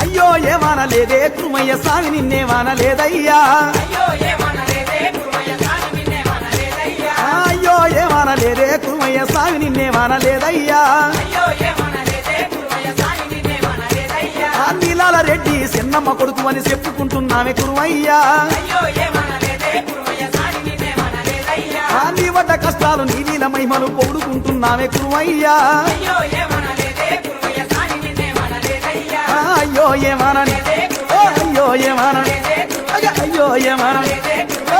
అయ్యో ఏమానలేదే కురుమయ్య స్వామి నిన్నేమానలేదయ్యా అయ్యో ఏమనలేదే కురుమయ్య స్వామి అయ్యో ఏమానలేదే కురుమయ్య స్వామి నిన్నేమానలేదయ్యా అయ్యో ఏమనలేదే నీలాల రెడ్డి చిన్నమ్మ కొడుకు అని చెప్పుకుంటున్నామే కురువయ్యా నీ వడ్డ కష్టాలు నీ నీల మహిమలు పొగుడుకుంటున్నామే కురువయ్యా ఏమానని? అయ్యో ఏమానని? అయ్యో ఏమానని?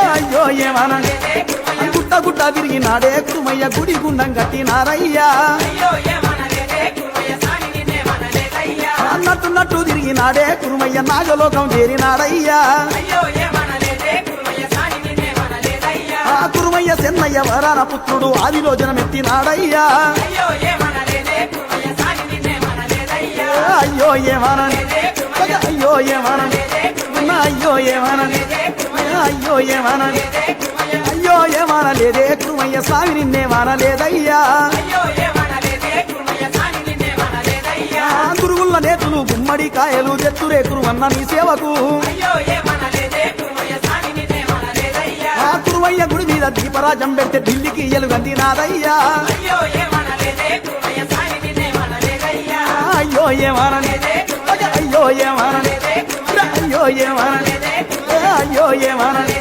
అయ్యో ఏమానని? గుట్ట గుట్ట తిరిగినాడే కురుమయ్య గుడి గుండం కట్టినారయ్యా అయ్యో ఏమనలేదే కురుమయ్య అన్నట్టున్నట్టు తిరిగినాడే కురుమయ్య నాగలోకం చేరినాడయ్యా ఆ కురుమయ్య చెన్నయ్య వరాన పుత్రుడు ఆదిలో జనమెత్తినాడయ్యా అయ్యో ఏమనని అయ్యో ఏమనని అయ్యో ఏమనని అయ్యో ఏమనని అయ్యో ఏమనలేదే కృమయ్య స్వామి నిన్నే మనలేదయ్యా గురుగుల్ల నేతులు గుమ్మడి కాయలు జత్తురే కురువన్న నీ సేవకు. ఆ కురువయ్య గుడి మీద దీపరాజం పెడితే ఢిల్లీకి ఎలుగంది నాదయ్యా. అయ్యో ఏమానని అయ్యో ఏమానని అయ్యో ఏమానని అయ్యో ఏమానని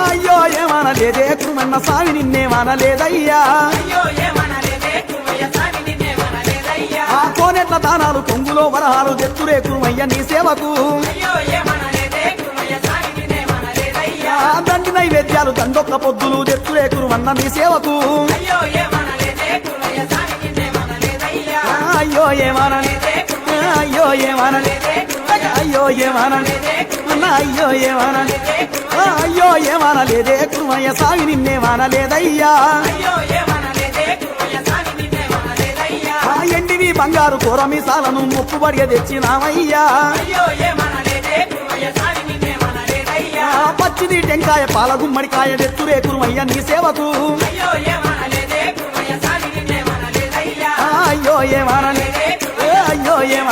అయ్యో ఏమానలేదే కురుమన్న స్వామి నిన్నేమానలేదయ్యా అయ్యో ఏమనలేదే కురుమయ్య స్వామి నిన్నేమనలేదయ్యా ఆ కోనెట్ల దానాలు కొంగులో వరహాలు జత్తురే కురుమయ్య నీ సేవకు. దండి నైవేద్యాలు దండొక్క పొద్దులు జత్తురే కురుమన్న నీ సేవకు. అయ్యో ఏమానని అయ్యో ఏమానని అయ్యో ఏమానని అయ్యో ఏమానని అయ్యో ఏమానలేదే కురుమయ్య స్వామి నిన్నేమానలేదయ్యా అయ్యో ఏమనలేదే కురుమయ్య బంగారు నిన్నేమనలేదయ్యా ఆ ఎండివి బంగారు కూరమి సాలను మొక్కుబడిగా తెచ్చినామయ్యా. పచ్చిది టెంకాయ పాల గుమ్మడికాయ నెత్తురే కురుమయ్య నీ సేవకు.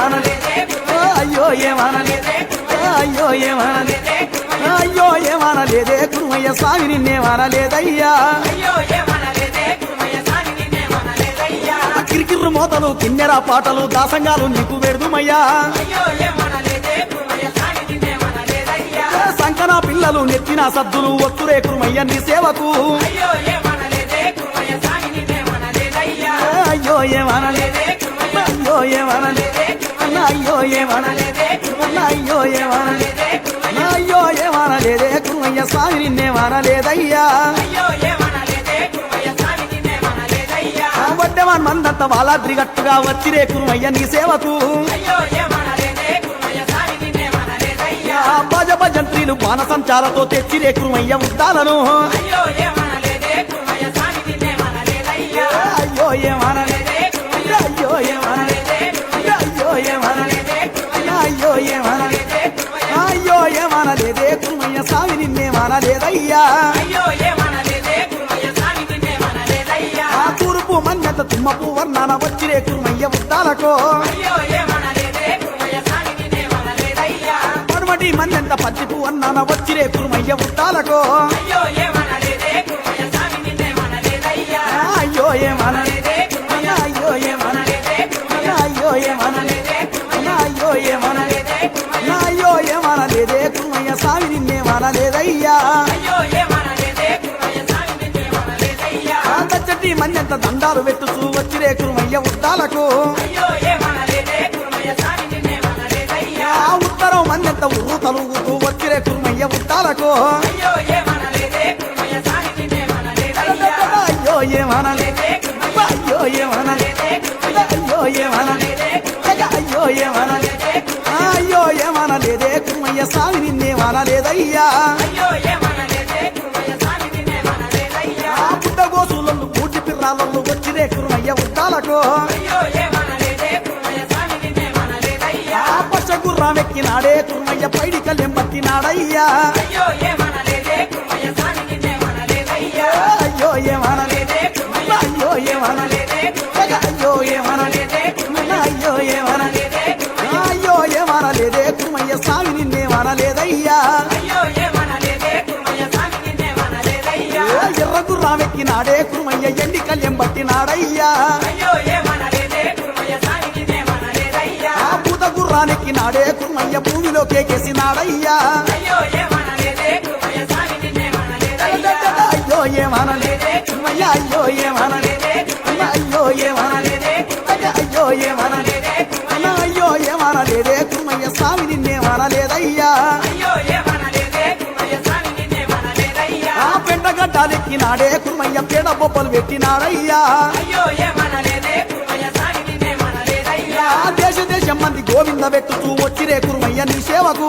అయ్యో అయ్యో ఏమానని అయ్యో ఏమానని అయ్యో ఏమనలేదే కురుమయ్య స్వామి నిన్నేమనలేదయ్యా ఆ కిరికిర్రు మోతలు కిన్నెర పాటలు దాసంగాలు నీకు వెడుదుమయ్యా సంకన పిల్లలు నెత్తిన సద్దులు ఒత్తురే కురుమయ్య నీ సేవకు అయ్యో ఏమనలేదే కురుమయ్య స్వామి నిన్నేమనలేదయ్యా ఏ అయ్యో ఏమానని అయ్యో ఏమానలేదే నిన్నేమానలేదయ్యా అయ్యో ఏమనలేదే కురుమయ్య స్వామి నిన్నేమనలేదయ్యా వడ్డెవాన్ మందంత వాలాద్రి గట్టుగా వచ్చిరే కురుమయ్య నీ సేవకు. ఏమనలేదే భజ భజంత్రీలు బాణసంచాలతో తెచ్చిరే కురుమయ్య ఉద్దాలను. అయ్యో ఏమనలేదే స్వామి స్వామి నిన్నేమనలేదయ్యా ఆ తూర్పు మన్యత తుమ్మపు వర్ణన వచ్చిరే కురుమయ్య నిన్నేమనలేదయ్యా పడమటి మన్యంత పచ్చిపు వర్ణన వచ్చిరే కురుమయ్య ఉద్దాలకు అయ్యో ఏమనలేదే ఆ మన్యంత దండాలు పెట్టు వచ్చిరే కురుమయ్య ఉత్తాలకు. అయ్యో ఏమనలేదే కురుమయ్య ఉత్తరం మన్యంత ఉర్రు తలుగుతూ వచ్చిరే కురుమయ్య ఉత్తాలకు. అయ్యో ఏమనలేదే అయ్యో ఏమానని అయ్యో అయ్యో అయ్యో ఏమనలేదే కురుమయ్య స్వామి నిన్నేమానలేదయ్యా అయ్యో ఏమనలేదే అయ్యో. ఏమనలేదే కురుమయ్య స్వామి నిన్నేమనలేదయ్యా ఆ పచ్చ గుర్రామెక్కినాడే కురుమయ్య పైడి కళ్ళెంబట్టినాడయ్యా అయ్యో ఏమనలేదే అయ్యో స్వామి అయ్యో ఏమానలేదే అయ్యో ఏమానలేదే అయ్యో ఏమానలేదే అయ్యో ఏమానలేదే అయ్యో కళ్యం పట్టినాడయ్యా. ఆ పూత గుర్రానెక్కినాడే కుర్మయ్య భూమిలో కేకేసినాడయ్యా. అయ్యో ఏమనలేదే కురుమయ్య అయ్యో ఏమనలేదే అయ్యో ఏమనలేదే అయ్య అయ్యో ఏమనలేదే అయ్యో ఏమనలేదే కుర్మయ్య స్వామి నిన్నేమనలేదయ్యా పెండగడ్డాలెక్కినాడే కుర్మయ్య పేడ బొబ్బలు పెట్టినాడయ్యా. అయ్యో దేశ దేశం మంది గోవింద పెట్టుతూ వచ్చిరే కుర్మయ్య నీ సేవకు.